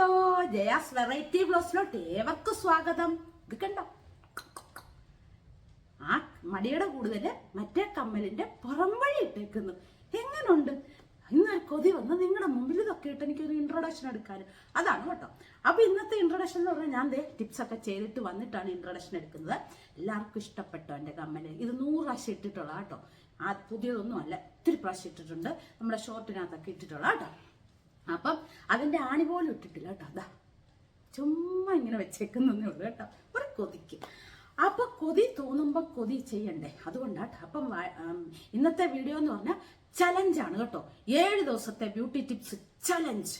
Hello Jaya's variety ബ്ലോസിലോട്ട് ഏവർക്കും സ്വാഗതം. ഇത് കണ്ടോ? ആ മടിയുടെ കൂടുതൽ മറ്റേ കമ്മലിന്റെ പുറംവഴി ഇട്ടേക്കുന്നു. എങ്ങനുണ്ട്? ഇന്ന് കൊതി വന്ന് നിങ്ങളുടെ മുമ്പിൽ ഇതൊക്കെ ഇട്ട് എനിക്കൊരു ഇൻട്രൊഡക്ഷൻ എടുക്കാൻ. അതാണ് കേട്ടോ. അപ്പൊ ഇന്നത്തെ ഇൻട്രൊഡക്ഷൻ എന്ന് പറഞ്ഞാൽ ഞാൻ ദേ ടിപ്സ് ഒക്കെ ചെയ്തിട്ട് വന്നിട്ടാണ് ഇൻട്രൊഡക്ഷൻ എടുക്കുന്നത്. എല്ലാവർക്കും ഇഷ്ടപ്പെട്ടോ എന്റെ കമ്മൽ? ഇത് നൂറ് പ്രാവശ്യം ഇട്ടിട്ടുള്ള കേട്ടോ. ആ പുതിയതൊന്നും അല്ല. ഒത്തിരി പ്രാവശ്യം ഇട്ടിട്ടുണ്ട്. നമ്മുടെ ഷോർട്ടിനകത്തൊക്കെ ഇട്ടിട്ടുള്ള കേട്ടോ. അപ്പം അതിന്റെ ആണി പോലും ഇട്ടിട്ടില്ല കേട്ടോ. അതാ ചുമ്മാ ഇങ്ങനെ വെച്ചേക്കുന്നേ ഉള്ളൂ കേട്ടോ. ഒരു കൊതിക്ക്. അപ്പൊ കൊതി തോന്നുമ്പോൾ കൊതി ചെയ്യണ്ടേ? അതുകൊണ്ടാട്ടോ അപ്പം ഇന്നത്തെ വീഡിയോ എന്ന് പറഞ്ഞാൽ ചലഞ്ചാണ് കേട്ടോ. ഏഴ് ദിവസത്തെ ബ്യൂട്ടി ടിപ്സ് ചലഞ്ച്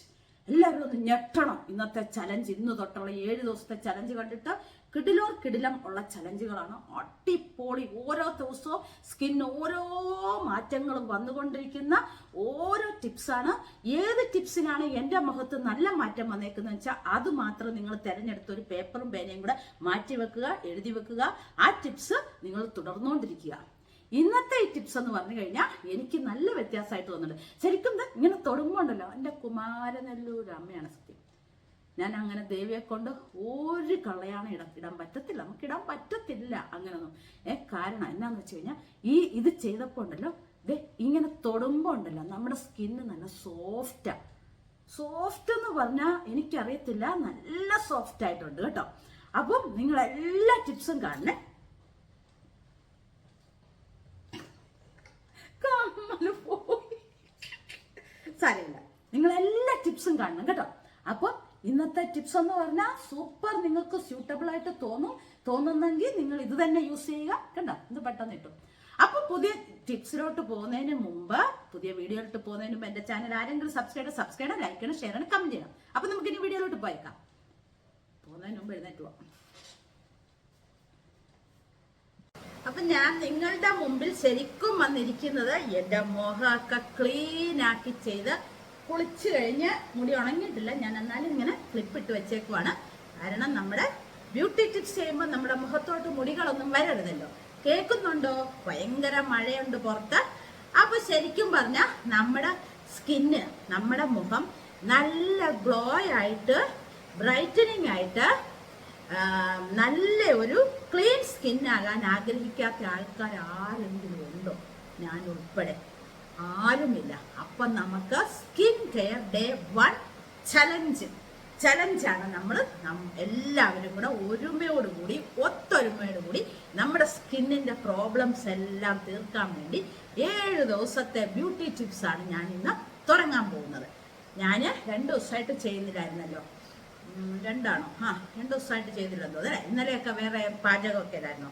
എല്ലാവരും ഒന്ന് ഞെട്ടണം. ഇന്നത്തെ ചലഞ്ച് ഇന്ന് തൊട്ടുള്ള ഏഴ് ദിവസത്തെ ചലഞ്ച് കണ്ടിട്ട് കിടിലോർ കിടിലം ഉള്ള ചലഞ്ചുകളാണ്. അടിപൊളി ഓരോ ദിവസവും സ്കിൻ ഓരോ മാറ്റങ്ങളും വന്നുകൊണ്ടിരിക്കുന്ന ഓരോ ടിപ്സാണ്. ഏത് ടിപ്സിനാണ് എന്റെ മുഖത്ത് നല്ല മാറ്റം വന്നേക്കുന്നത് വെച്ചാൽ അത് മാത്രം നിങ്ങൾ തിരഞ്ഞെടുത്ത ഒരു പേപ്പറും പേനയും കൂടെ മാറ്റി വെക്കുക എഴുതി വെക്കുക. ആ ടിപ്സ് നിങ്ങൾ തുടർന്നുകൊണ്ടിരിക്കുക. ഇന്നത്തെ ഈ ടിപ്സ് എന്ന് പറഞ്ഞു കഴിഞ്ഞാൽ എനിക്ക് നല്ല വ്യത്യാസമായിട്ട് തോന്നുന്നുണ്ട് ശരിക്കും ഇങ്ങനെ തൊടുമ്പോണ്ടല്ലോ എന്റെ കുമാരനെല്ലൂർ അമ്മയാണ് ഞാൻ അങ്ങനെ ദേവിയെ കൊണ്ട് ഒരു കളയാണ് ഇട ഇടാൻ പറ്റത്തില്ല. നമുക്ക് ഇടാൻ പറ്റത്തില്ല അങ്ങനൊന്നും. ഏ കാരണം എന്നാന്ന് വെച്ച് കഴിഞ്ഞാൽ ഈ ഇത് ചെയ്തപ്പോൾ ഉണ്ടല്ലോ ദേ ഇങ്ങനെ തൊടുമ്പോൾ ഉണ്ടല്ലോ നമ്മുടെ സ്കിന്ന് നല്ല സോഫ്റ്റാ സോഫ്റ്റ് എന്ന് പറഞ്ഞാൽ എനിക്കറിയത്തില്ല നല്ല സോഫ്റ്റ് ആയിട്ടുണ്ട് കേട്ടോ. അപ്പം നിങ്ങൾ എല്ലാ ടിപ്സും കാണണേ കമ്മൽ നിങ്ങൾ എല്ലാ ടിപ്സും കാണണം കേട്ടോ. അപ്പൊ ഇന്നത്തെ ടിപ്സ് എന്ന് പറഞ്ഞാൽ സൂപ്പർ നിങ്ങൾക്ക് സ്യൂട്ടബിൾ ആയിട്ട് തോന്നും. തോന്നുന്നെങ്കിൽ നിങ്ങൾ ഇത് തന്നെ യൂസ് ചെയ്യുക. കണ്ടോ? ഇത് പെട്ടെന്ന് കിട്ടും. അപ്പൊ പുതിയ ടിപ്സിലോട്ട് പോകുന്നതിന് മുമ്പ് പുതിയ വീഡിയോയിലോട്ട് പോകുന്നതിന് മുമ്പ് എന്റെ ചാനൽ ആരെങ്കിലും സബ്സ്ക്രൈബ് സബ്സ്ക്രൈബ് ലൈക്ക് ചെയ്യണം ഷെയർ ചെയ്യണം കമന്റ് ചെയ്യണം അപ്പൊ നമുക്ക് ഇനി വീഡിയോയിലോട്ട് പോയേക്കാം. പോകുന്നതിന് മുമ്പ് എഴുന്നേറ്റ് പോവാം. അപ്പൊ ഞാൻ നിങ്ങളുടെ മുമ്പിൽ ശരിക്കും വന്നിരിക്കുന്നത് എന്റെ മുഖമൊക്കെ ക്ലീൻ ആക്കി ചെയ്ത് കുളിച്ചു കഴിഞ്ഞ് മുടി ഉണങ്ങിയിട്ടില്ല. ഞാൻ എന്നാലും ഇങ്ങനെ ക്ലിപ്പ് ഇട്ട് വെച്ചേക്കുവാണ്. കാരണം നമ്മുടെ ബ്യൂട്ടി ടിപ്സ് ചെയ്യുമ്പോൾ നമ്മുടെ മുഖത്തോട്ട് മുടികളൊന്നും വരരുതല്ലോ. കേൾക്കുന്നുണ്ടോ? ഭയങ്കര മഴയുണ്ട് പുറത്ത്. അപ്പൊ ശരിക്കും പറഞ്ഞ നമ്മുടെ സ്കിന്ന് നമ്മുടെ മുഖം നല്ല ഗ്ലോ ആയിട്ട് ബ്രൈറ്റനിങ് ആയിട്ട് നല്ല ഒരു ക്ലീൻ സ്കിന്നാകാൻ ആഗ്രഹിക്കാത്ത ആൾക്കാർ ആരെങ്കിലും ഉണ്ടോ? ഞാൻ ഉൾപ്പെടെ. ആരുമില്ല. അപ്പൊ നമുക്ക് skin care day one challenge ചലഞ്ചാണ് നമ്മൾ എല്ലാവരും കൂടെ ഒരുമയോടുകൂടി ഒത്തൊരുമയോടുകൂടി നമ്മുടെ സ്കിന്നിന്റെ പ്രോബ്ലംസ് എല്ലാം തീർക്കാൻ വേണ്ടി ഏഴ് ദിവസത്തെ ബ്യൂട്ടി ടിപ്സ് ആണ് ഞാൻ ഇന്ന് തുടങ്ങാൻ പോകുന്നത്. ഞാൻ രണ്ട് ദിവസമായിട്ട് ചെയ്യുന്നില്ലായിരുന്നല്ലോ. രണ്ടാണോ? ആ രണ്ട് ദിവസമായിട്ട് ചെയ്തില്ലെന്തോ അല്ലേ? ഇന്നലെയൊക്കെ വേറെ പാചകമൊക്കെ ഇല്ലായിരുന്നോ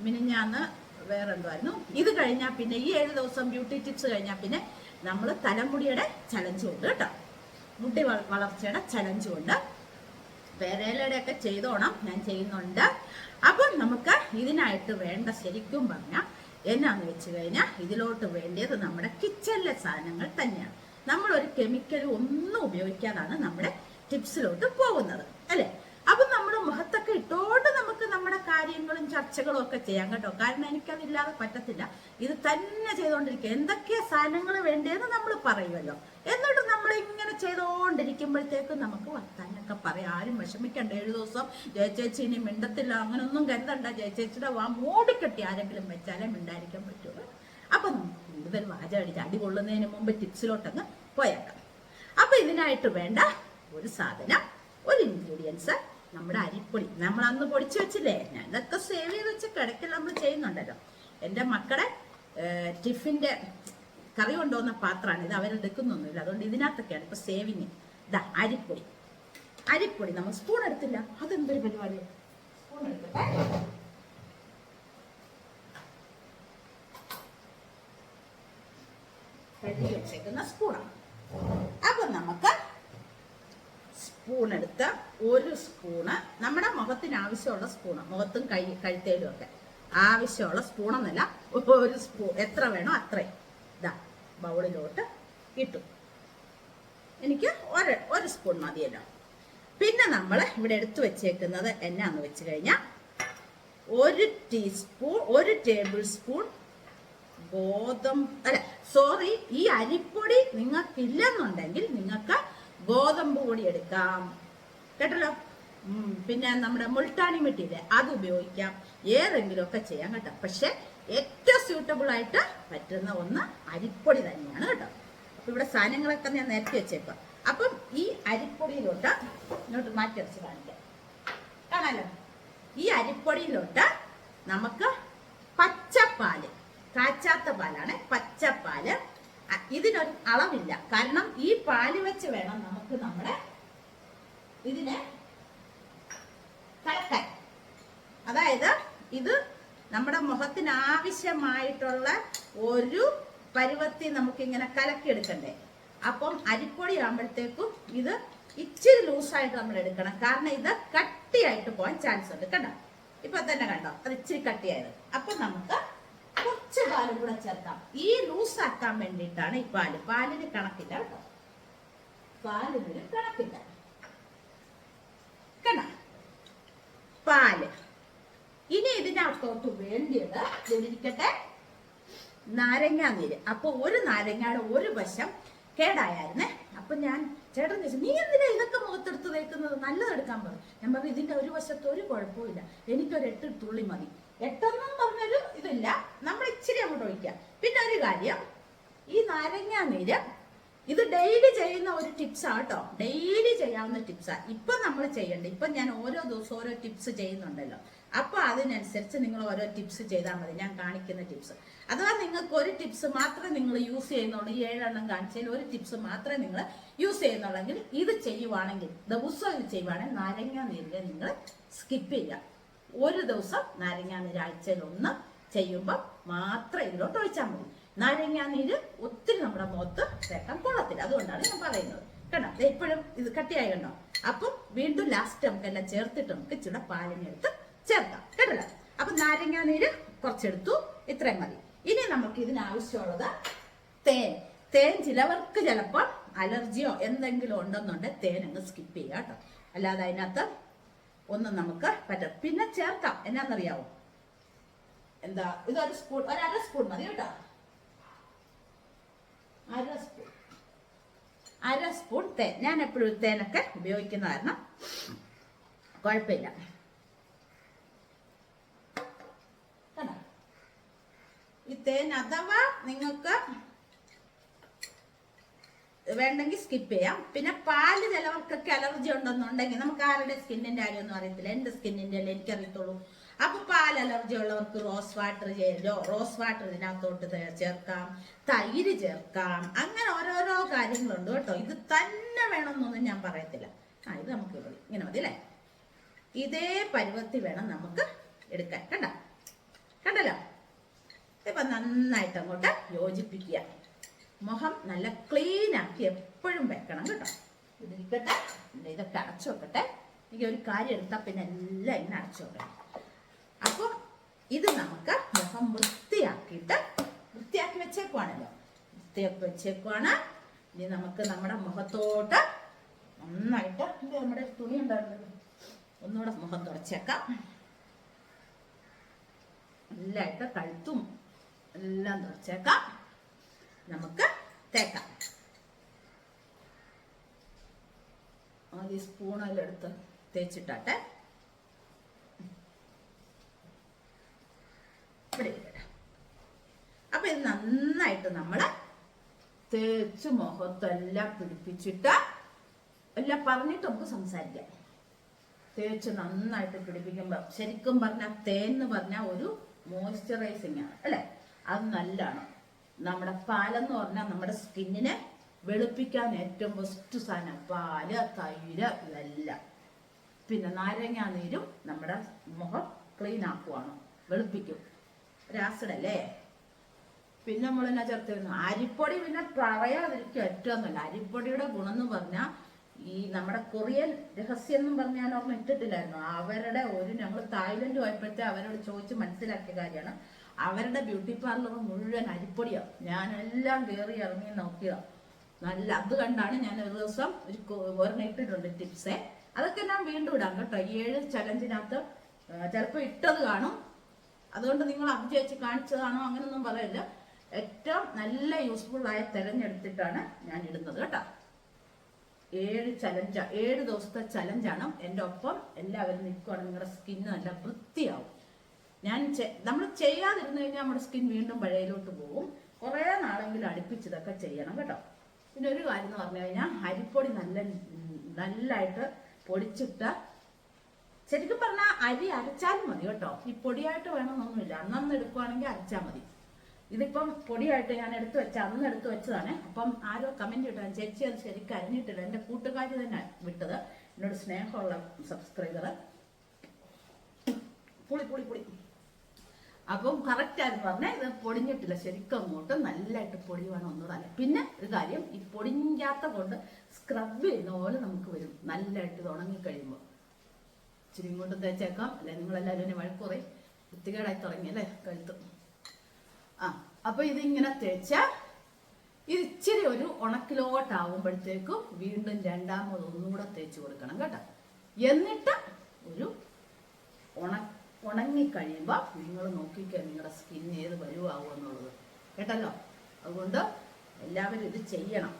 മിനിഞ്ഞാന്ന് വേറെ എന്തോ ആയിരുന്നു ഇത് കഴിഞ്ഞാൽ പിന്നെ ഈ ഏഴ് ദിവസം ബ്യൂട്ടി ടിപ്സ് കഴിഞ്ഞാൽ പിന്നെ നമ്മൾ തലമുടിയുടെ ചലഞ്ചും ഉണ്ട് കേട്ടോ. മുടി വള- വളർച്ചയുടെ ചലഞ്ചും ഉണ്ട്. പേരേലയുടെ ഒക്കെ ചെയ്തോണം ഞാൻ ചെയ്യുന്നുണ്ട്. അപ്പം നമുക്ക് ഇതിനായിട്ട് വേണ്ട ശരിക്കും പറഞ്ഞാൽ എന്നാന്ന് വെച്ച് കഴിഞ്ഞാൽ ഇതിലോട്ട് വേണ്ടിയത് നമ്മുടെ കിച്ചണിലെ സാധനങ്ങൾ തന്നെയാണ്. നമ്മൾ ഒരു കെമിക്കലും ഒന്നും ഉപയോഗിക്കാതാണ് നമ്മുടെ ടിപ്സിലോട്ട് പോകുന്നത് അല്ലെ? അപ്പൊ നമ്മുടെ മുഖത്തൊക്കെ ഇട്ടോണ്ട് നമ്മുടെ കാര്യങ്ങളും ചർച്ചകളും ഒക്കെ ചെയ്യാം കേട്ടോ. കാരണം എനിക്കതില്ലാതെ പറ്റത്തില്ല. ഇത് തന്നെ ചെയ്തുകൊണ്ടിരിക്കുക എന്തൊക്കെയാ സാധനങ്ങൾ വേണ്ടതെന്ന് നമ്മൾ പറയുമല്ലോ. എന്നിട്ട് നമ്മൾ ഇങ്ങനെ ചെയ്തുകൊണ്ടിരിക്കുമ്പോഴത്തേക്കും നമുക്ക് വർത്താനൊക്കെ പറയാം. ആരും വിഷമിക്കണ്ട. ഏഴു ദിവസം ജയചേച്ചി ഇനി മിണ്ടത്തില്ല. അങ്ങനൊന്നും കരുതണ്ട. ജയചേച്ചിയുടെ വാ മൂടിക്കെട്ടി ആരെങ്കിലും വെച്ചാലേ മിണ്ടായിരിക്കാൻ പറ്റുള്ളൂ അപ്പൊ നമുക്ക് കൂടുതൽ വാചകടിച്ച് അടി കൊള്ളുന്നതിന് മുമ്പ് ടിപ്സിലോട്ടങ്ങ് പോയേക്കാം. അപ്പൊ ഇതിനായിട്ട് വേണ്ട ഒരു സാധനം ഒരു ഇൻഗ്രീഡിയൻസ് നമ്മുടെ അരിപ്പൊടി. നമ്മൾ അന്ന് പൊടിച്ചു വെച്ചില്ലേ? ഞാനൊക്കെ സേവ് ചെയ്ത് വെച്ച് കിടക്കൽ നമ്മൾ ചെയ്യുന്നുണ്ടല്ലോ. എന്റെ മക്കളെ ടിഫിന്റെ കറി കൊണ്ടുവന്ന പാത്രമാണ്. ഇത് അവരെടുക്കുന്നൊന്നുമില്ല അതുകൊണ്ട് ഇതിനകത്തൊക്കെയാണ് ഇപ്പൊ സേവിങ് ഇതാ അരിപ്പൊടി. അരിപ്പൊടി നമ്മൾ സ്പൂൺ എടുത്തില്ല. അതെന്തൊരു പരിപാടി? സ്പൂൺ എടുക്കട്ടെ സ്പൂണാണ് അപ്പൊ നമുക്ക് സ്പൂൺ എടുത്ത് ഒരു സ്പൂണ് നമ്മുടെ മുഖത്തിന് ആവശ്യമുള്ള സ്പൂണ് മുഖത്തും കൈ കഴുത്തേലും ഒക്കെ ആവശ്യമുള്ള സ്പൂണെന്നല്ല ഒരു സ്പൂൺ എത്ര വേണോ അത്രയും. ഇതാ ബൗളിലോട്ട് ഇട്ടു. എനിക്ക് ഒരു ഒരു സ്പൂൺ മതിയല്ലോ. പിന്നെ നമ്മൾ ഇവിടെ എടുത്തു വെച്ചേക്കുന്നത് എന്നാന്ന് വെച്ച് കഴിഞ്ഞാൽ ഒരു ടീസ്പൂൺ ഒരു ടേബിൾ സ്പൂൺ ഗോതമ്പ് അല്ല സോറി ഈ അരിപ്പൊടി നിങ്ങൾക്കില്ലെന്നുണ്ടെങ്കിൽ നിങ്ങൾക്ക് ഗോതമ്പ് പൊടി എടുക്കാം. കേട്ടല്ലോ? പിന്നെ നമ്മുടെ മുൾട്ടാണി മിട്ടിയില്ലേ അത് ഉപയോഗിക്കാം. ഏതെങ്കിലും ഒക്കെ ചെയ്യാം കേട്ടോ. പക്ഷെ ഏറ്റവും സ്യൂട്ടബിൾ ആയിട്ട് പറ്റുന്ന ഒന്ന് അരിപ്പൊടി തന്നെയാണ് കേട്ടോ. അപ്പൊ ഇവിടെ സാധനങ്ങളൊക്കെ ഞാൻ നേരത്തെ വെച്ചേക്കാം. അപ്പം ഈ അരിപ്പൊടിയിലോട്ട് ഇങ്ങോട്ട് മാറ്റിയടിച്ച് കാണിക്കാം. കാണാലോ? ഈ അരിപ്പൊടിയിലോട്ട് നമുക്ക് പച്ചപ്പാൽ കാച്ചാത്ത പാലാണ് പച്ചപ്പാൽ. ഇതിനൊരു അളവില്ല. കാരണം ഈ പാൽ വെച്ച് വേണം നമുക്ക് നമ്മുടെ ഇതിനെ കലക്കാൻ അതായത് ഇത് നമ്മുടെ മുഖത്തിന് ആവശ്യമായിട്ടുള്ള ഒരു പരുവത്തി നമുക്ക് ഇങ്ങനെ കലക്കിയെടുക്കണ്ടേ. അപ്പം അരിപ്പൊടി ആകുമ്പോഴത്തേക്കും ഇത് ഇച്ചിരി ലൂസായിട്ട് നമ്മൾ എടുക്കണം. കാരണം ഇത് കട്ടിയായിട്ട് പോകാൻ ചാൻസ് ഉണ്ട് കണ്ടോ? ഇപ്പൊ തന്നെ കണ്ടോ? അത് ഇച്ചിരി കട്ടിയായത്. അപ്പൊ നമുക്ക് കുറച്ച് പാലും കൂടെ ചേർക്കാം. ഈ ലൂസാക്കാൻ വേണ്ടിയിട്ടാണ് ഈ പാൽ. പാലിന് കണക്കില്ല കേട്ടോ. പാലിന് കണക്കില്ല കണ്ടോ പാൽ. ഇനി ഇതിനകത്തോട്ട് വേണ്ടിയത് ഇതിരിക്കട്ടെ നാരങ്ങാ നീര്. അപ്പൊ ഒരു നാരങ്ങയുടെ ഒരു വശം കേടായായിരുന്നേ. അപ്പൊ ഞാൻ ചേട്ടൻ ചോദിച്ചു നീ എന്തിനാ ഇതൊക്കെ മുഖത്തെടുത്ത് തേക്കുന്നത്? നല്ലതെടുക്കാൻ പറഞ്ഞു ഞാൻ പറഞ്ഞു ഇതിന്റെ ഒരു വശത്ത് ഒരു കുഴപ്പമില്ല എനിക്കൊരു എട്ട് തുള്ളി മതി. എട്ടെന്നും പറഞ്ഞൊരു ഇതില്ല. നമ്മൾ ഇച്ചിരി അങ്ങോട്ട് ഒഴിക്കാം. പിന്നെ ഒരു കാര്യം ഈ നാരങ്ങാ നീര് ഇത് ഡെയിലി ചെയ്യുന്ന ഒരു ടിപ്സ് കേട്ടോ ഡെയിലി ചെയ്യാവുന്ന ടിപ്സാ ഇപ്പൊ നമ്മൾ ചെയ്യണ്ട. ഇപ്പൊ ഞാൻ ഓരോ ദിവസവും ഓരോ ടിപ്സ് ചെയ്യുന്നുണ്ടല്ലോ. അപ്പൊ അതിനനുസരിച്ച് നിങ്ങൾ ഓരോ ടിപ്സ് ചെയ്താൽ മതി. ഞാൻ കാണിക്കുന്ന ടിപ്സ് അഥവാ നിങ്ങൾക്ക് ഒരു ടിപ്സ് മാത്രമേ നിങ്ങൾ യൂസ് ചെയ്യുന്നുള്ളൂ. ഈ ഏഴെണ്ണം കാണിച്ചതിൽ ഒരു ടിപ്സ് മാത്രമേ നിങ്ങൾ യൂസ് ചെയ്യുന്നുള്ളെങ്കിൽ ഇത് ചെയ്യുവാണെങ്കിൽ ദിവസം ഇത് ചെയ്യുവാണെങ്കിൽ നാരങ്ങ നീരിൽ നിങ്ങൾ സ്കിപ്പ് ചെയ്യുക. ഒരു ദിവസം നാരങ്ങ നീര് ആഴ്ചയിൽ ഒന്ന് ചെയ്യുമ്പോൾ മാത്രം ഇതിലോട്ട് ഒഴിച്ചാൽ മതി. നാരങ്ങ നീര് ഒത്തിരി നമ്മുടെ മുഖത്ത് തേക്കാൻ കൊള്ളത്തില്ല. അതുകൊണ്ടാണ് ഞാൻ പറയുന്നത്. കണ്ടോ? എപ്പോഴും ഇത് കട്ടിയായി കണ്ടോ? അപ്പം വീണ്ടും ലാസ്റ്റ് നമുക്ക് എല്ലാം ചേർത്തിട്ട് നമുക്ക് ഇച്ചിരി പാലിനെടുത്ത് ചേർക്കാം. കേട്ടല്ലോ? അപ്പൊ നാരങ്ങ നീര് കുറച്ചെടുത്തു. ഇത്രയും മതി. ഇനി നമുക്ക് ഇതിനാവശ്യമുള്ളത് തേൻ. തേൻ ചിലവർക്ക് ചിലപ്പോൾ അലർജിയോ എന്തെങ്കിലും ഉണ്ടെന്നുണ്ടെങ്കിൽ തേൻ അങ്ങ് സ്കിപ്പ് ചെയ്യുക കേട്ടോ. അല്ലാതെ അതിനകത്ത് ഒന്നും നമുക്ക് പറ്റും പിന്നെ ചേർക്കാം. എന്നാന്നറിയാവോ? എന്താ? ഇതൊരു സ്പൂൺ ഒരു അര സ്പൂൺ മതി കേട്ടോ അര സ്പൂൺ അര സ്പൂൺ തേൻ ഞാൻ എപ്പോഴും തേനൊക്കെ ഉപയോഗിക്കുന്ന കാരണം കുഴപ്പമില്ല? ഈ തേൻ അഥവാ നിങ്ങൾക്ക് വേണ്ടെങ്കിൽ സ്കിപ്പ് ചെയ്യാം. പിന്നെ പാൽ ചിലവർക്കൊക്കെ അലർജി ഉണ്ടെന്നുണ്ടെങ്കിൽ നമുക്ക് ആരുടെ സ്കിന്നിന്റെ കാര്യമൊന്നും അറിയത്തില്ല. എന്റെ സ്കിന്നിന്റെ അല്ലേ എനിക്കറിയത്തുള്ളൂ. അപ്പൊ പാൽ അലർജി ഉള്ളവർക്ക് റോസ് വാട്ടർ റോസ് വാട്ടർ ഇതിനകത്തോട്ട് ചേർക്കാം തൈര് ചേർക്കാം അങ്ങനെ ഓരോരോ കാര്യങ്ങളുണ്ട് കേട്ടോ. ഇത് തന്നെ വേണമെന്നൊന്നും ഞാൻ പറയത്തില്ല. ആ ഇത് നമുക്ക് ഇങ്ങനെ മതി അല്ലേ? ഇതേ പരുവത്തി വേണം നമുക്ക് എടുക്കാൻ. കണ്ട? കണ്ടല്ലോ? ഇപ്പൊ നന്നായിട്ട് അങ്ങോട്ട് യോജിപ്പിക്കുക. മുഖം നല്ല ക്ലീൻ ആക്കി എപ്പോഴും വെക്കണം കേട്ടോ. ഇതിരിക്കട്ടെ. ഇതൊക്കെ അടച്ചു വെക്കട്ടെ. എനിക്ക് ഒരു കാര്യം എടുത്താൽ പിന്നെ എല്ലാം ഇങ്ങനെ അടച്ചു വെക്കണം. ഇത് നമുക്ക് മുഖം വൃത്തിയാക്കിയിട്ട് വൃത്തിയാക്കി വെച്ചേക്കുവാണല്ലോ. വൃത്തിയാക്കി വെച്ചേക്കുവാണ്. ഇനി നമുക്ക് നമ്മുടെ മുഖത്തോട്ട് നന്നായിട്ട് ഇത് നമ്മുടെ തുണി ഉണ്ടായിരുന്നത് ഒന്നുകൂടെ മുഖം തുടച്ചേക്കാം. നല്ലായിട്ട് കഴുത്തും എല്ലാം തുടച്ചേക്കാം. നമുക്ക് തേക്കാം. ആദ്യം സ്പൂണെല്ലാം എടുത്ത് തേച്ചിട്ടാട്ടെ ഇവിടെ ഇരിക്കട്ടെ അപ്പൊ ഇത് നമ്മൾ തേച്ച് മുഖത്തെല്ലാം പിടിപ്പിച്ചിട്ട് എല്ലാം പറഞ്ഞിട്ട് നമുക്ക് സംസാരിക്കാം. തേച്ച് നന്നായിട്ട് പിടിപ്പിക്കുമ്പോൾ ശരിക്കും പറഞ്ഞാൽ തേന്ന് പറഞ്ഞാൽ ഒരു മോയ്സ്ചറൈസിങ് ആണ് അല്ലേ? അത് നല്ലതാണ് നമ്മുടെ പാലെന്ന് പറഞ്ഞാൽ നമ്മുടെ സ്കിന്നിനെ വെളുപ്പിക്കാൻ ഏറ്റവും ബെസ്റ്റ് സാധനം. പാൽ തൈര് ഇതെല്ലാം. പിന്നെ നാരങ്ങ നീരും നമ്മുടെ മുഖം ക്ലീൻ ആക്കുവാണ്. വെളുപ്പിക്കും. രാസിഡല്ലേ പിന്നെ നമ്മൾ എന്നാ ചേർത്ത് വരുന്നു അരിപ്പൊടി പിന്നെ പറയാതിരിക്കും ഏറ്റവും നല്ല അരിപ്പൊടിയുടെ ഗുണം എന്ന് പറഞ്ഞാൽ ഈ നമ്മുടെ കൊറിയൻ രഹസ്യം എന്നും പറഞ്ഞ് ഞാൻ ഓർമ്മ ഇട്ടിട്ടില്ലായിരുന്നു. അവരുടെ ഒരു ഞങ്ങൾ തായ്ലൻഡ് പോയപ്പോഴത്തെ അവരോട് ചോദിച്ച് മനസ്സിലാക്കിയ കാര്യമാണ്. അവരുടെ ബ്യൂട്ടി പാർലർ മുഴുവൻ അരിപ്പൊടിയാണ് ഞാനെല്ലാം കയറി ഇറങ്ങി നോക്കിയതാണ് നല്ല അത് കണ്ടാണ് ഞാൻ ഒരു ദിവസം ഒരു ഒരെണ്ണം ഇട്ടിട്ടുണ്ട് ടിപ്സേ. അതൊക്കെ ഞാൻ വീണ്ടും ഇടാം കേട്ടോ. ഏഴ് ചലഞ്ചിനകത്ത് ചിലപ്പോൾ ഇട്ടത് കാണും. അതുകൊണ്ട് നിങ്ങൾ അഭിജയിച്ച് കാണിച്ചതാണോ അങ്ങനെയൊന്നും പറയില്ല. ഏറ്റവും നല്ല യൂസ്ഫുൾ ആയ തിരഞ്ഞെടുത്തിട്ടാണ് ഞാൻ ഇടുന്നത് കേട്ടോ. ഏഴ് ചലഞ്ച് ഏഴ് ദിവസത്തെ ചലഞ്ചാണ് എന്റെ ഒപ്പം എല്ലാവരും നിൽക്കുകയാണ് നിങ്ങളുടെ സ്കിന്ന് നല്ല വൃത്തിയാവും. ഞാൻ നമ്മൾ ചെയ്യാതിരുന്നു കഴിഞ്ഞാൽ നമ്മുടെ സ്കിൻ വീണ്ടും പഴയയിലോട്ട് പോകും. കുറേ നാളെങ്കിലും അടുപ്പിച്ചതൊക്കെ ചെയ്യണം കേട്ടോ. പിന്നെ ഒരു കാര്യം എന്ന് പറഞ്ഞു കഴിഞ്ഞാൽ അരിപ്പൊടി നല്ല നല്ലതായിട്ട് പൊടിച്ചിട്ട് ശരിക്കും പറഞ്ഞാൽ അരി അരച്ചാലും മതി കേട്ടോ. ഈ പൊടിയായിട്ട് വേണമെന്നൊന്നുമില്ല. അന്നന്ന് എടുക്കുവാണെങ്കിൽ അരച്ചാൽ മതി. ഇതിപ്പം പൊടിയായിട്ട് ഞാൻ എടുത്തു വെച്ച അന്ന് എടുത്തു വെച്ചതാണ്. അപ്പം ആരോ കമന്റ് ഇട്ടാൻ ചേച്ചി അത് ശരിക്കും അരിഞ്ഞിട്ടില്ല എന്റെ കൂട്ടുകാരി തന്നെ വിട്ടത്. എന്നോട് സ്നേഹമുള്ള സബ്സ്ക്രൈബർ പുളി പുളി പുളി. അപ്പം കറക്റ്റ് ആയിരുന്നു പറഞ്ഞാൽ ഇത് പൊടിഞ്ഞിട്ടില്ല. ശരിക്കും അങ്ങോട്ട് നല്ലതായിട്ട് വേണം ഒന്നുകൂടെ പിന്നെ ഒരു കാര്യം ഈ പൊടിഞ്ഞാത്ത കൊണ്ട് സ്ക്രബ് ചെയ്യുന്ന പോലെ നമുക്ക് വരും. നല്ലതായിട്ട് ഇത് ഉണങ്ങി കഴിയുമ്പോൾ ഇച്ചിരി ഇങ്ങോട്ട് തേച്ചേക്കാം. അല്ലെ? നിങ്ങളെല്ലാവരും എന്നെ വഴക്കുറയും വൃത്തികേടായി തുടങ്ങി അല്ലേ? കഴുത്ത്. ആ അപ്പൊ ഇതിങ്ങനെ തേച്ച ഇത് ഇച്ചിരി ഒരു ഉണക്കിലോട്ടാവുമ്പോഴത്തേക്കും വീണ്ടും രണ്ടാമത് ഒന്നുകൂടെ തേച്ച് കൊടുക്കണം കേട്ടോ. എന്നിട്ട് ഒരു ഉണ ഉണങ്ങി കഴിയുമ്പോൾ നിങ്ങൾ നോക്കിക്കോ നിങ്ങളുടെ സ്കിൻ ഏത് വരുവാകും എന്നുള്ളത്. കേട്ടല്ലോ? അതുകൊണ്ട് എല്ലാവരും ഇത് ചെയ്യണം.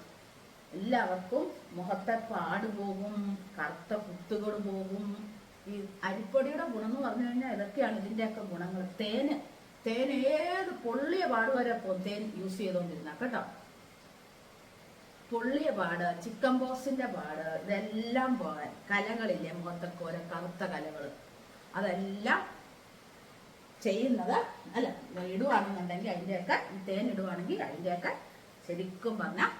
എല്ലാവർക്കും മുഖത്തെ പാട് പോകും കറുത്ത കുത്തുകൾ പോകും. ഈ അരിപ്പൊടിയുടെ ഗുണം എന്ന് പറഞ്ഞു കഴിഞ്ഞാൽ ഇതൊക്കെയാണ് ഇതിന്റെയൊക്കെ ഗുണങ്ങൾ. തേന് തേൻ ഏത് പൊള്ളിയ പാട് വരെ തേൻ യൂസ് ചെയ്തുകൊണ്ടിരുന്ന കേട്ടോ? പൊള്ളിയ പാട് ചിക്കൻ ബോക്സിന്റെ പാട് ഇതെല്ലാം പോകാൻ കലകളില്ലേ മുഖത്തൊക്കെ ഓരോ കറുത്ത കലകൾ അതെല്ലാം ചെയ്യുന്നത് അല്ല ഇടുവാണെന്നുണ്ടെങ്കിൽ അതിന്റെയൊക്കെ തേൻ ഇടുവാണെങ്കിൽ അതിന്റെയൊക്കെ ശരിക്കും പറഞ്ഞാൽ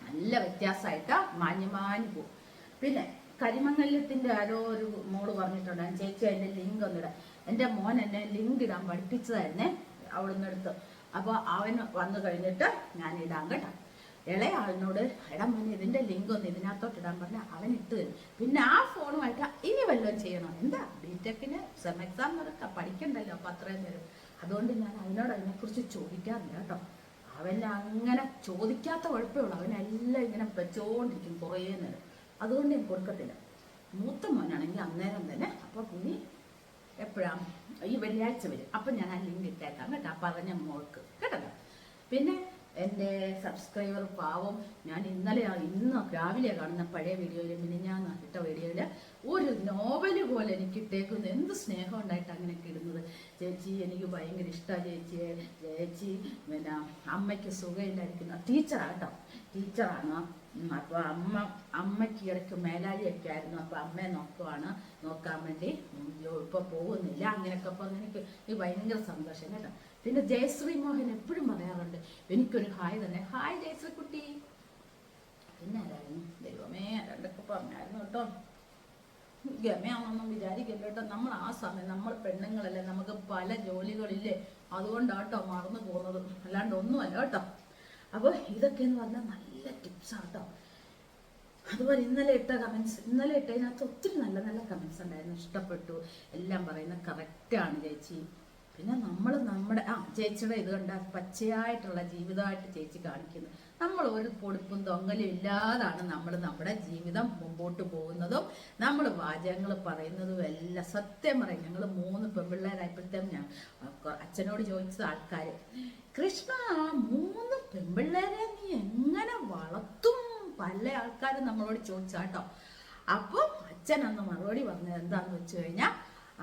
നല്ല വ്യത്യാസമായിട്ട് മാഞ്ഞു പോകും. പിന്നെ കരിമങ്ങല്യത്തിന്റെ ആരോ ഒരു മോൾ പറഞ്ഞിട്ടുണ്ടായിരുന്നു ചേച്ചി അതിന്റെ ലിങ്ക് ഒന്നിടാം എന്റെ മോൻ എന്നെ ലിങ്ക് ഇടാൻ പഠിപ്പിച്ചതായിരുന്നേ അവിടുന്ന് എടുത്ത് അപ്പോൾ അവൻ വന്നു കഴിഞ്ഞിട്ട് ഞാൻ ഇടാൻ കേട്ടോ. ഇളയ ആളിനോട് എടാ മോനെ ഇതിന്റെ ലിങ്ക് ഒന്ന് ഇതിനകത്തോട്ട് ഇടാൻ പറഞ്ഞാൽ അവൻ ഇട്ട് തരും. പിന്നെ ആ ഫോണുമായിട്ട് ഇനി വല്ലതും ചെയ്യണം? എന്താ? ബിടെക്കിന് സെം എക്സാം നടക്കാം പഠിക്കണ്ടല്ലോ അപ്പൊ അത്രയും നേരം. അതുകൊണ്ട് ഞാൻ അവനോട് അതിനെക്കുറിച്ച് ചോദിക്കാറില്ല കേട്ടോ. അവൻ അങ്ങനെ ചോദിക്കാത്ത കുഴപ്പമേ ഉള്ളൂ. അവനെല്ലാം ഇങ്ങനെ വെച്ചോണ്ടിരിക്കും കുറേ നേരം. അതുകൊണ്ട് ഞാൻ കൊടുക്കത്തില്ല. മൂത്ത മോനാണെങ്കിൽ അന്നേരം തന്നെ അപ്പോൾ പുള്ളി എപ്പോഴാണ് ഈ വെള്ളിയാഴ്ച വരും. അപ്പം ഞാൻ ആ ലിങ്ക് ഇട്ടേക്കാം കേട്ടോ. അപ്പം അതഞ്ഞ മോൾക്ക്. കേട്ടോ? പിന്നെ എന്റെ സബ്സ്ക്രൈബർ പാവം ഞാൻ ഇന്നലെ ഇന്ന് രാവിലെ കാണുന്ന പഴയ വീഡിയോയിൽ മിനിഞ്ഞാന്ന് ഇട്ട വീഡിയോയിൽ ഒരു നോവൽ പോലെ എനിക്ക് ഇട്ടേക്കുന്ന. എന്ത് സ്നേഹം ഉണ്ടായിട്ട് അങ്ങനെയൊക്കെ ഇടുന്നത്? ചേച്ചി എനിക്ക് ഭയങ്കര ഇഷ്ടമാണ് ചേച്ചിയെ. ചേച്ചി പിന്നെ അമ്മയ്ക്ക് സുഖമില്ലായിരിക്കുന്ന ടീച്ചറാണ് കേട്ടോ. ടീച്ചറാണ് അപ്പൊ അമ്മ അമ്മയ്ക്ക് ഇടയ്ക്ക് മേലാളിയൊക്കെ ആയിരുന്നു അപ്പൊ അമ്മയെ നോക്കുവാണ്. നോക്കാൻ വേണ്ടി ഇപ്പൊ പോകുന്നില്ല. അങ്ങനെയൊക്കെ അപ്പൊ എനിക്ക് ഈ ഭയങ്കര സന്തോഷം കേട്ടോ. പിന്നെ ജയശ്രീ മോഹൻ എപ്പോഴും പറയാറുണ്ട് എനിക്കൊരു ഹായ് തന്നെ. ഹായ് ജയശ്രീ കുട്ടി പിന്നെ ആരായിരുന്നു? ദൈവമേ ആരാണ്ടൊക്കെ പറഞ്ഞായിരുന്നു കേട്ടോ. ഗമയാണെന്നൊന്നും വിചാരിക്കല്ലോ കേട്ടോ. നമ്മൾ ആ സമയം നമ്മൾ പെണ്ണുങ്ങളല്ലേ. നമുക്ക് പല ജോലികളില്ലേ. അതുകൊണ്ടാട്ടോ മറന്നു പോകുന്നത്. അല്ലാണ്ട് ഒന്നുമല്ല കേട്ടോ. അപ്പോൾ ഇതൊക്കെ എന്ന് പറഞ്ഞാൽ നല്ല ടിപ്സാണ് കേട്ടോ അതുപോലെ ഇന്നലെ ഇട്ട കമൻസ് ഇന്നലെ ഇട്ടതിനകത്ത് ഒത്തിരി നല്ല നല്ല കമൻസ് ഉണ്ടായിരുന്നു ഇഷ്ടപ്പെട്ടു എല്ലാം പറയുന്നത് കറക്റ്റാണ് ചേച്ചി പിന്നെ നമ്മൾ നമ്മുടെ ആ ചേച്ചിയുടെ ഇത് കണ്ട പച്ചയായിട്ടുള്ള ജീവിതമായിട്ട് ചേച്ചി കാണിക്കുന്നത് നമ്മൾ ഒരു പൊടുപ്പും തൊങ്ങലും ഇല്ലാതാണ് നമ്മൾ നമ്മുടെ ജീവിതം മുമ്പോട്ട് പോകുന്നതും നമ്മൾ വാചകങ്ങൾ പറയുന്നതും എല്ലാം സത്യം പറയും. ഞങ്ങൾ മൂന്ന് പെൺപിള്ളേരായപ്പോഴത്തേക്കും ഞാൻ. അച്ഛനോട് ചോദിച്ചത് ആൾക്കാർ കൃഷ്ണ മൂന്ന് പെൺപിള്ളേരെ നീ എങ്ങനെ വളർത്തും? പല ആൾക്കാരും നമ്മളോട് ചോദിച്ചാട്ടോ അപ്പം അച്ഛൻ അന്ന് മറുപടി പറഞ്ഞത് എന്താന്ന് വെച്ച് കഴിഞ്ഞാൽ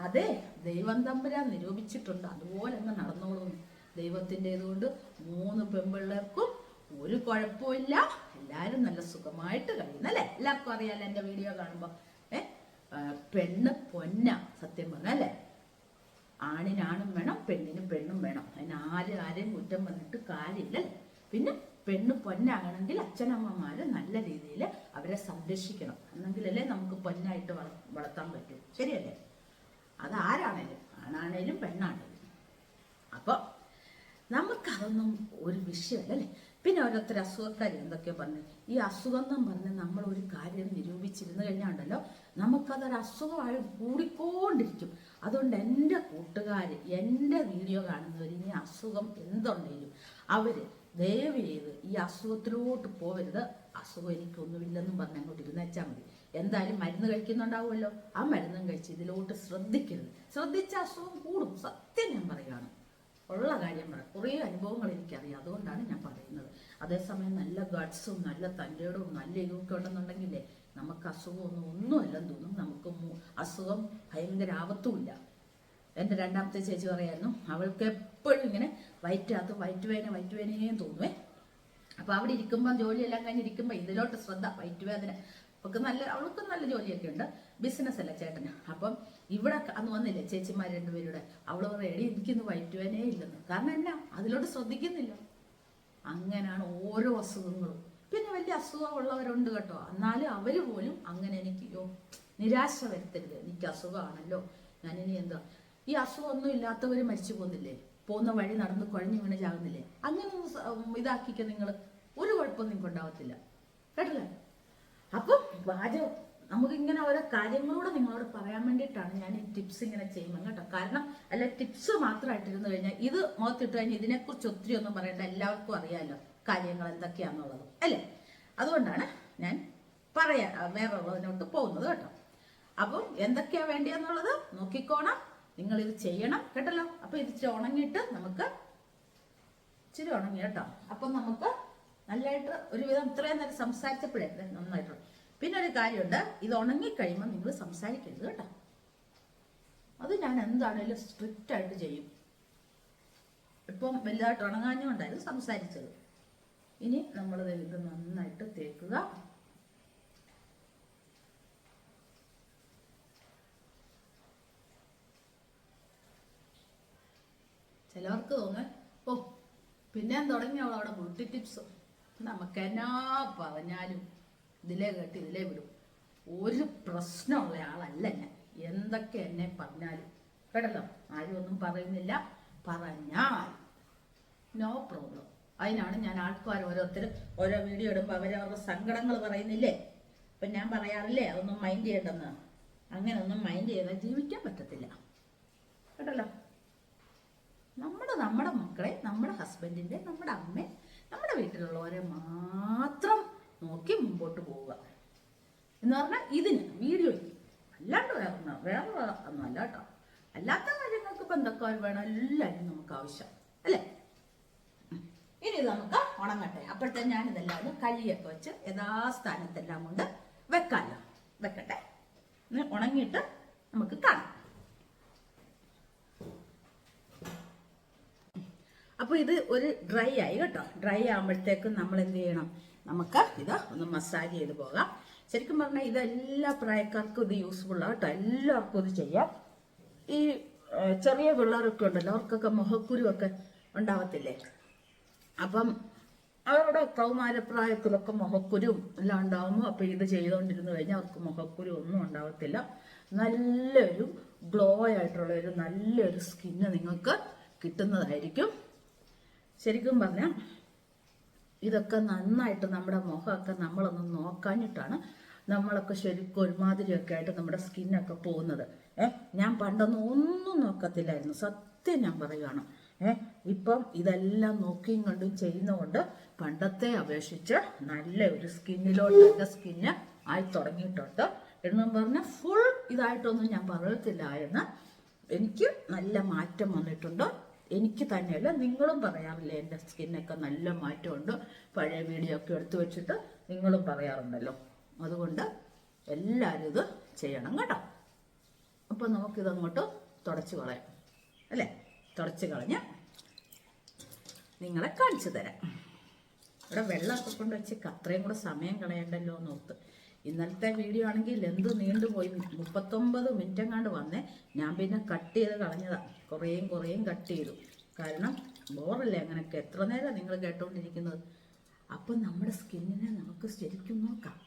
അതെ ദൈവം തമ്പുരാൻ നിരൂപിച്ചിട്ടുണ്ട്. അതുപോലെ അങ്ങ് നടന്നോളൂ. ദൈവത്തിന്റെതുകൊണ്ട് മൂന്ന് പെൺപിള്ളേർക്കും ഒരു കുഴപ്പമില്ല എല്ലാവരും നല്ല സുഖമായിട്ട് കഴിയുന്നല്ലേ എല്ലാവർക്കും അറിയാലോ എന്റെ വീഡിയോ കാണുമ്പോൾ ഏ? പെണ്ണ് പൊന്ന സത്യം പറഞ്ഞല്ലേ ആണിനാണും വേണം പെണ്ണിന് പെണ്ണും വേണം. അതിന് ആര് ആരെയും കുറ്റം വന്നിട്ട് കാര്യമില്ല പിന്നെ പെണ്ണ് പൊന്നാകണമെങ്കിൽ അച്ഛനമ്മമാർ നല്ല രീതിയിൽ അവരെ സംരക്ഷിക്കണം. എന്നെങ്കിലല്ലേ നമുക്ക് പൊന്നായിട്ട് വള- വളർത്താൻ പറ്റൂ. ശരിയല്ലേ? അത് ആരാണേലും ആണാണേലും പെണ്ണാണേലും. അപ്പോൾ നമുക്കതൊന്നും ഒരു വിഷയമല്ല പിന്നെ ഓരോരുത്തർ അസുഖക്കാർ എന്തൊക്കെയോ പറഞ്ഞു. ഈ അസുഖം എന്നും പറഞ്ഞ് നമ്മൾ ഒരു കാര്യം നിരൂപിച്ചിരുന്നു കഴിഞ്ഞാൽ ഉണ്ടല്ലോ നമുക്കതൊരു അസുഖമായി കൂടിക്കൊണ്ടിരിക്കും. അതുകൊണ്ട് എന്റെ കൂട്ടുകാർ എന്റെ വീഡിയോ കാണുന്നവർ ഇനി അസുഖം എന്തുണ്ടെങ്കിലും അവർ ദയവ് ചെയ്ത് ഈ അസുഖത്തിലോട്ട് പോവരുത്. അസുഖം എനിക്കൊന്നുമില്ലെന്നും പറഞ്ഞ് അങ്ങോട്ട് ഇരുന്നേച്ചാൽ മതി. എന്തായാലും മരുന്ന് കഴിക്കുന്നുണ്ടാവുമല്ലോ. ആ മരുന്നും കഴിച്ച് ഇതിലോട്ട് ശ്രദ്ധിക്കരുത്. ശ്രദ്ധിച്ച അസുഖം കൂടും. സത്യം ഞാൻ പറയുകയാണ്. ഉള്ള കാര്യം പറയാം കുറേ അനുഭവങ്ങൾ എനിക്കറിയാം. അതുകൊണ്ടാണ് ഞാൻ പറയുന്നത്. അതേസമയം നല്ല ഗഡ്സും നല്ല തന്റെടും നല്ല ഇതൊക്കെ ഉണ്ടെന്നുണ്ടെങ്കിലേ നമുക്ക് അസുഖമൊന്നും ഒന്നുമല്ലെന്ന് തോന്നും. നമുക്ക് അസുഖം ഭയങ്കര ആപത്തുമില്ല. എന്റെ രണ്ടാമത്തെ ചേച്ചി പറയായിരുന്നു അവൾക്ക് എപ്പോഴും ഇങ്ങനെ വയറ്റാത്ത വയറ്റുവേന വയറ്റുവേനയും തോന്നുവേ. അപ്പോൾ അവിടെ ഇരിക്കുമ്പോൾ ജോലിയെല്ലാം കഴിഞ്ഞ് ഇരിക്കുമ്പോൾ ഇതിലോട്ട് ശ്രദ്ധ വയറ്റുവേദന. അവൾക്ക് നല്ല അവൾക്ക് നല്ല ജോലിയൊക്കെ ഉണ്ട്. ബിസിനസ് അല്ല ചേട്ടന്. അപ്പം ഇവിടെ അന്ന് വന്നില്ലേ ചേച്ചിമാർ രണ്ടുപേരുടെ? അവൾ റെഡി എനിക്കിന്ന് വയറ്റുവാനേ ഇല്ലെന്ന്. കാരണം എന്നാ അതിലോട്ട് ശ്രദ്ധിക്കുന്നില്ല. അങ്ങനെയാണ് ഓരോ അസുഖങ്ങളും. പിന്നെ വലിയ അസുഖമുള്ളവരുണ്ട് കേട്ടോ. എന്നാലും അവർ പോലും അങ്ങനെ എനിക്ക് യോ നിരാശ വരുത്തരുത്. എനിക്ക് അസുഖമാണല്ലോ. ഞാനിനി എന്താ ഈ അസുഖമൊന്നും ഇല്ലാത്തവർ മരിച്ചു പോകുന്നില്ലേ പോകുന്ന വഴി നടന്ന് കുഴഞ്ഞു വീണ് ചാകുന്നില്ലേ? അങ്ങനെ ഇതാക്കിക്ക നിങ്ങൾ ഒരു കുഴപ്പമൊന്നും നിങ്ങൾക്ക് ഉണ്ടാവത്തില്ല കേട്ടില്ലേ? അപ്പം പാചകം നമുക്ക് ഇങ്ങനെ ഓരോ കാര്യങ്ങളോട് നിങ്ങളോട് പറയാൻ വേണ്ടിയിട്ടാണ് ഞാൻ ഈ ടിപ്സ് ഇങ്ങനെ ചെയ്യുന്നത് കേട്ടോ. കാരണം അല്ല ടിപ്സ് മാത്രമായിട്ടിരുന്നു കഴിഞ്ഞാൽ ഇത് മുഖത്തിട്ട് കഴിഞ്ഞാൽ ഇതിനെക്കുറിച്ച് ഒത്തിരി ഒന്നും പറയേണ്ട എല്ലാവർക്കും അറിയാമല്ലോ കാര്യങ്ങൾ എന്തൊക്കെയാണെന്നുള്ളത് അല്ലേ? അതുകൊണ്ടാണ് ഞാൻ പറയാ വേറെ ഉള്ളതിനോട്ട് പോകുന്നത് കേട്ടോ. അപ്പം എന്തൊക്കെയാ വേണ്ടിയെന്നുള്ളത് നോക്കിക്കോണം. നിങ്ങൾ ഇത് ചെയ്യണം കേട്ടല്ലോ. അപ്പൊ ഇത് ഉണങ്ങിയിട്ട് നമുക്ക് ഇച്ചിരി ഉണങ്ങി കേട്ടോ. അപ്പം നമുക്ക് നല്ലതായിട്ട് ഒരുവിധം ഇത്രയും നേരം സംസാരിച്ചപ്പോഴേ ഇത് നന്നായിട്ട് പിന്നെ ഒരു കാര്യമുണ്ട് ഇത് ഉണങ്ങിക്കഴിയുമ്പോൾ നിങ്ങൾ സംസാരിക്കരുത് കേട്ടോ. അത് ഞാൻ എന്താണേലും സ്ട്രിക്റ്റ് ആയിട്ട് ചെയ്യും. ഇപ്പം വലുതായിട്ട് ഉണങ്ങാഞ്ഞുകൊണ്ടായിരുന്നു സംസാരിച്ചത്. ഇനി നമ്മൾ ഇത് നന്നായിട്ട് തേക്കുക. ചിലവർക്ക് തോന്നുക ഓ പിന്നെ തുടങ്ങി അവിടെ ബ്യൂട്ടി ടിപ്സ് നമുക്ക് എന്നാ പറഞ്ഞാലും. ഇതിലേ കേട്ട് ഇതിലേ വിടും. ഒരു പ്രശ്നമുള്ള ആളല്ല ഞാൻ. എന്തൊക്കെ എന്നെ പറഞ്ഞാലും കേട്ടല്ലോ? ആരും ഒന്നും പറയുന്നില്ല. പറഞ്ഞാൽ നോ പ്രോബ്ലം അതിനാണ് ഞാൻ ആൾക്കാർ ഓരോരുത്തർ ഓരോ വീഡിയോ ഇടുമ്പോൾ അവരവരുടെ സങ്കടങ്ങൾ പറയുന്നില്ലേ? അപ്പം ഞാൻ പറയാറില്ലേ അതൊന്നും മൈൻഡ് ചെയ്യണ്ടെന്ന്. അങ്ങനെ ഒന്നും മൈൻഡ് ചെയ്താൽ ജീവിക്കാൻ പറ്റത്തില്ല. കേട്ടല്ലോ? നമ്മുടെ നമ്മുടെ മക്കളെ നമ്മുടെ ഹസ്ബൻഡിന്റെ നമ്മുടെ അമ്മ നമ്മുടെ വീട്ടിലുള്ളവരെ മാത്രം നോക്കി മുമ്പോട്ട് പോവുക. എന്ന് പറഞ്ഞാൽ ഇതിന് വീഡിയോയ്ക്ക് അല്ലാണ്ട് വേറെ വേറെ ഒന്നും കേട്ടോ. അല്ലാത്ത കാര്യങ്ങൾക്ക് ഇപ്പം എന്തൊക്കെ വേണം? എല്ലാവരും നമുക്ക് ആവശ്യം അല്ലേ? ഇനി നമുക്ക് ഉണങ്ങട്ടെ. അപ്പോഴത്തെ ഞാനിതെല്ലാം ഒന്ന് കല്ലിയൊക്കെ വെച്ച് യഥാസ്ഥാനത്തെല്ലാം കൊണ്ട് വെക്കാമല്ലോ വെക്കട്ടെ. ഉണങ്ങിയിട്ട് നമുക്ക് കാണാം. അപ്പോൾ ഇത് ഒരു ഡ്രൈ ആയി കേട്ടോ. ഡ്രൈ ആകുമ്പോഴത്തേക്കും നമ്മൾ എന്ത് ചെയ്യണം? നമുക്ക് ഇത് ഒന്ന് മസാജ് ചെയ്ത് പോകാം. ശരിക്കും പറഞ്ഞാൽ ഇത് എല്ലാ പ്രായക്കാർക്കും ഇത് യൂസ്ഫുൾ കേട്ടോ. എല്ലാവർക്കും ഇത് ചെയ്യാം. ഈ ചെറിയ പിള്ളേരൊക്കെ ഉണ്ടല്ലോ അവർക്കൊക്കെ മുഖക്കുരുവൊക്കെ ഉണ്ടാവത്തില്ലേ? അപ്പം അവരുടെ കൗമാരപ്രായത്തിലൊക്കെ മുഖക്കുരുവും എല്ലാം ഉണ്ടാകുമ്പോൾ അപ്പോൾ ഇത് ചെയ്തുകൊണ്ടിരുന്നു കഴിഞ്ഞാൽ അവർക്ക് മുഖക്കുരു ഒന്നും ഉണ്ടാവത്തില്ല. നല്ലൊരു ഗ്ലോ ആയിട്ടുള്ള ഒരു നല്ലൊരു സ്കിന്ന് നിങ്ങൾക്ക് കിട്ടുന്നതായിരിക്കും. ശരിക്കും പറഞ്ഞാൽ ഇതൊക്കെ നന്നായിട്ട് നമ്മുടെ മുഖമൊക്കെ നമ്മളൊന്ന് നോക്കാഞ്ഞിട്ടാണ് നമ്മളൊക്കെ ശരിക്കും ഒരുമാതിരിയൊക്കെ ആയിട്ട് നമ്മുടെ സ്കിന്നൊക്കെ പോകുന്നത്. ഏ ഞാൻ പണ്ടൊന്നും ഒന്നും നോക്കത്തില്ലായിരുന്നു. സത്യം ഞാൻ പറയുകയാണ് ഏ ഇപ്പം ഇതെല്ലാം നോക്കിയും കണ്ടും ചെയ്യുന്നതുകൊണ്ട് പണ്ടത്തെ അപേക്ഷിച്ച് നല്ല ഒരു സ്കിന്നിലോട്ട് സ്കിന്ന് ആയി തുടങ്ങിയിട്ടുണ്ട്. എന്നും പറഞ്ഞാൽ ഫുൾ ഇതായിട്ടൊന്നും ഞാൻ പറയത്തില്ല എന്ന് എനിക്ക് നല്ല മാറ്റം വന്നിട്ടുണ്ട്. എനിക്ക് തന്നെയല്ല നിങ്ങളും പറയാറില്ലേ എന്റെ സ്കിന്നൊക്കെ നല്ല മാറ്റമുണ്ട് പഴയ വീഡിയോ ഒക്കെ എടുത്തു വെച്ചിട്ട് നിങ്ങളും പറയാറുണ്ടല്ലോ. അതുകൊണ്ട് എല്ലാവരും ഇത് ചെയ്യണം കേട്ടോ. അപ്പം നമുക്കിതങ്ങോട്ട് തുടച്ച് കളയാം. അല്ലേ? തുടച്ച് കളഞ്ഞ് നിങ്ങളെ കാണിച്ചു തരാം. ഇവിടെ വെള്ളമൊക്കെ കൊണ്ട് വെച്ച് അത്രയും കൂടെ സമയം കളയണ്ടല്ലോ ഓർത്ത്. ഇന്നലത്തെ വീഡിയോ ആണെങ്കിൽ എന്ത് നീണ്ടുപോയി മുപ്പത്തൊമ്പത് മിനിറ്റ് എങ്ങാണ്ട് വന്നേ. ഞാൻ പിന്നെ കട്ട് ചെയ്ത് കളഞ്ഞതാണ് കുറേയും കുറേയും കട്ട് ചെയ്തു. കാരണം ബോറല്ലേ അങ്ങനെയൊക്കെ എത്ര നേരം നിങ്ങൾ കേട്ടോണ്ടിരിക്കുന്നത്? അപ്പം നമ്മുടെ സ്കിന്നിനെ നമുക്ക് ശരിക്കും നോക്കാം.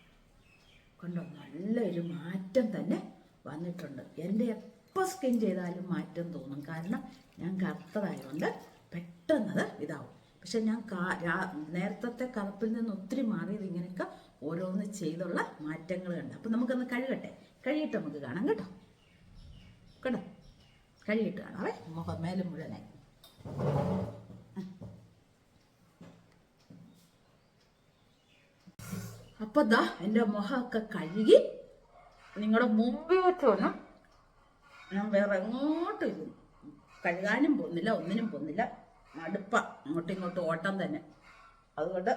കണ്ടോ? നല്ലൊരു മാറ്റം തന്നെ വന്നിട്ടുണ്ട്. എന്റെ എപ്പോൾ സ്കിൻ ചെയ്താലും മാറ്റം തോന്നും. കാരണം ഞാൻ കറുത്തതായതുകൊണ്ട് പെട്ടെന്നത് ഇതാവും. പക്ഷെ ഞാൻ നേരത്തെ കറുപ്പിൽ നിന്ന് ഒത്തിരി മാറിയത് ഇങ്ങനെയൊക്കെ ഓരോന്ന് ചെയ്തുള്ള മാറ്റങ്ങൾ കണ്ട്. അപ്പം നമുക്കൊന്ന് കഴുകട്ടെ. കഴുകിയിട്ട് നമുക്ക് കാണാം കേട്ടോ. കേട്ടോ കഴുകിയിട്ട് കാണാവേ മുഖം മേലും മുഴുവനായി. അപ്പൊ ദാ എന്റെ മുഖമൊക്കെ കഴുകി നിങ്ങളുടെ മുമ്പിൽ വെച്ച് ഞാൻ വേറെ എങ്ങോട്ടും ഇരുന്നു കഴുകാനും പോകുന്നില്ല ഒന്നിനും പോകുന്നില്ല. അടുപ്പ. അങ്ങോട്ടും ഇങ്ങോട്ടും ഓട്ടം തന്നെ. അതുകൊണ്ട്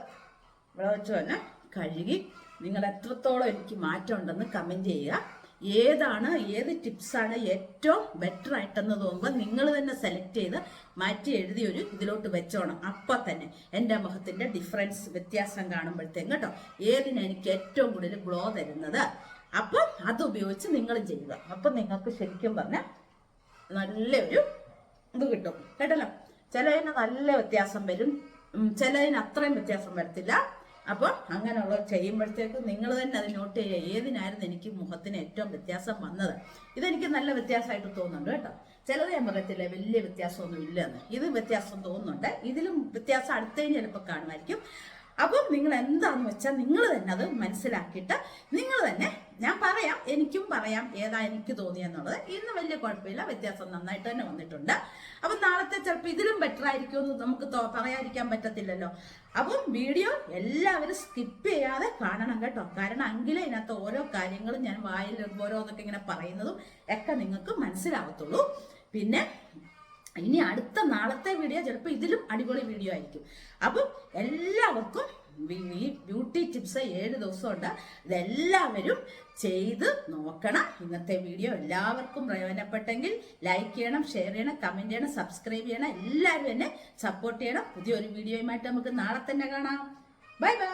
ഇവിടെ വെച്ച് തന്നെ കഴുകി നിങ്ങൾ എത്രത്തോളം എനിക്ക് മാറ്റം ഉണ്ടെന്ന് കമന്റ് ചെയ്യുക. ഏതാണ് ഏത് ടിപ്സാണ് ഏറ്റവും ബെറ്റർ ആയിട്ടെന്ന് തോന്നുമ്പോൾ നിങ്ങൾ തന്നെ സെലക്ട് ചെയ്ത് മാറ്റി എഴുതി ഒരു ഇതിലോട്ട് വെച്ചോണം. അപ്പം തന്നെ എന്റെ മുഖത്തിന്റെ ഡിഫറൻസ് വ്യത്യാസം കാണുമ്പോഴത്തേക്കും കേട്ടോ ഏതിനാണ് എനിക്ക് ഏറ്റവും കൂടുതൽ ഗ്ലോ തരുന്നത്? അപ്പം അത് ഉപയോഗിച്ച് നിങ്ങൾ ചെയ്യുക. അപ്പം നിങ്ങൾക്ക് ശരിക്കും പറഞ്ഞാൽ നല്ലൊരു ഇത് കിട്ടും. കേട്ടല്ലോ? ചിലതിന് നല്ല വ്യത്യാസം വരും. ചിലതിന് അത്രയും വ്യത്യാസം വരത്തില്ല. അപ്പോൾ അങ്ങനെയുള്ള ചെയ്യുമ്പോഴത്തേക്ക് നിങ്ങൾ തന്നെ അത് നോട്ട് ചെയ്യുക. ഏതിനായിരുന്നു എനിക്ക് മുഖത്തിന് ഏറ്റവും വ്യത്യാസം വന്നത്? ഇതെനിക്ക് നല്ല വ്യത്യാസമായിട്ട് തോന്നുന്നുണ്ട് കേട്ടോ. ചിലത് ഞാൻ പറയത്തില്ല വലിയ വ്യത്യാസമൊന്നും ഇല്ലെന്ന്. ഇത് വ്യത്യാസം തോന്നുന്നുണ്ട്. ഇതിലും വ്യത്യാസം അടുത്തതിന് ചിലപ്പോൾ കാണുമായിരിക്കും. അപ്പം നിങ്ങൾ എന്താണെന്ന് വെച്ചാൽ നിങ്ങൾ തന്നെ അത് മനസ്സിലാക്കിയിട്ട് നിങ്ങൾ തന്നെ ഞാൻ പറയാം എനിക്കും പറയാം ഏതാ എനിക്ക് തോന്നിയെന്നുള്ളത് ഇന്ന് വലിയ കുഴപ്പമില്ല വ്യത്യാസം നന്നായിട്ട് തന്നെ വന്നിട്ടുണ്ട്. അപ്പം നാളത്തെ ചിലപ്പോൾ ഇതിലും ബെറ്റർ ആയിരിക്കുമെന്ന് നമുക്ക് പറയാതിരിക്കാൻ പറ്റത്തില്ലല്ലോ. അപ്പം വീഡിയോ എല്ലാവരും സ്കിപ്പ് ചെയ്യാതെ കാണണം കേട്ടോ. കാരണം എങ്കിലേ ഇതിനകത്ത് ഓരോ കാര്യങ്ങളും ഞാൻ വായിൽ ഓരോന്നൊക്കെ ഇങ്ങനെ പറയുന്നതും ഒക്കെ നിങ്ങൾക്ക് മനസ്സിലാവത്തുള്ളൂ. പിന്നെ ഇനി അടുത്ത നാളത്തെ വീഡിയോ ചിലപ്പോൾ ഇതിലും അടിപൊളി വീഡിയോ ആയിരിക്കും. അപ്പം എല്ലാവർക്കും ഈ ബ്യൂട്ടി ടിപ്സ് ഏഴ് ദിവസമുണ്ട്. ഇതെല്ലാവരും ചെയ്ത് നോക്കണം. ഇന്നത്തെ വീഡിയോ എല്ലാവർക്കും പ്രയോജനപ്പെട്ടെങ്കിൽ ലൈക്ക് ചെയ്യണം ഷെയർ ചെയ്യണം കമന്റ് ചെയ്യണം സബ്സ്ക്രൈബ് ചെയ്യണം. എല്ലാവരും എന്നെ സപ്പോർട്ട് ചെയ്യണം. പുതിയൊരു വീഡിയോയുമായിട്ട് നമുക്ക് നാളെ തന്നെ കാണാം. Bye bye